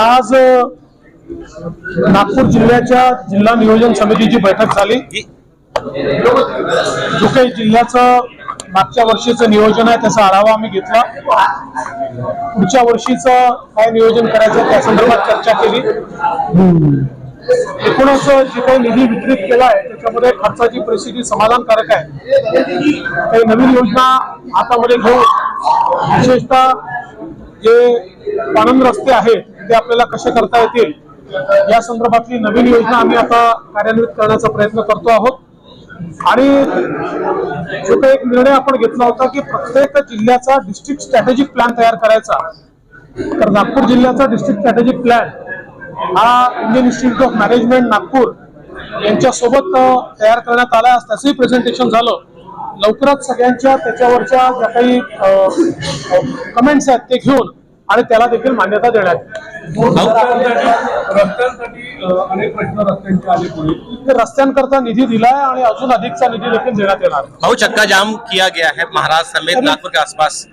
आज नागपूर जिल्ह्याच्या जिल्हा नियोजन समितीची बैठक झाली. जो काही जिल्ह्याचं मागच्या वर्षीचं नियोजन आहे त्याचा आढावा आम्ही घेतला. पुढच्या वर्षीचं काय नियोजन करायचं त्या संदर्भात चर्चा केली. एकूणच जे काही निधी वितरित केला आहे त्याच्यामध्ये खर्चाची परिस्थिती समाधानकारक आहे. काही नवीन योजना हातामध्ये घेऊन विशेषतः जे पाणंद रस्ते आहेत ते आपल्याला कसे करता येतील? या संदर्भातली नवीन योजना आम्ही आता कार्यान्वित करण्याचा प्रयत्न करतो आहोत. आणि जो काही एक निर्णय आपण घेतला होता की प्रत्येक जिल्ह्याचा डिस्ट्रिक्ट स्ट्रॅटेजिक प्लॅन तयार करायचा. तर नागपूर जिल्ह्याचा डिस्ट्रिक्ट स्ट्रॅटेजिक प्लॅन हा Indian institute of management Nagpur यांच्यासोबत तयार करण्यात आला. त्याचंही प्रेझेंटेशन झालं. लवकरच सगळ्यांच्या त्याच्यावरच्या ज्या काही कमेंट्स आहेत ते घेऊन आणि त्याला देखील मान्यता देण्यात येईल. रस्त्यांसाठी अं, अनेक प्रश्न रस्त्यांचे आले पुढे. ते रस्त्यांकरता निधी दिलाय आणि अजून अधिकचा निधी देखील देण्यात येणार. आहे. भाऊ चक्का जाम किया गया है महाराष्ट्र समेत नागपुर के आसपास.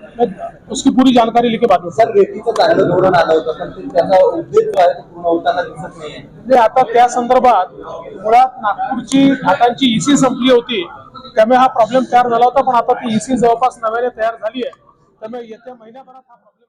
उसकी पूरी जानकारी लिखे बाद में सर रेतीचं चांगलं धोरण आलं होतं पण त्याचा उद्देश जो आहे तो पूर्ण होताना दिसत नाहीये. म्हणजे आता त्या संदर्भात मुळात नागपूरची घाटांची ईसी संपली होती. त्यामुळे हा प्रॉब्लेम तयार झाला होता पण आता ती ईसी जवळपास नव्याने तयार झाली आहे. त्यामुळे येत्या महिन्याभरात हा प्रॉब्लेम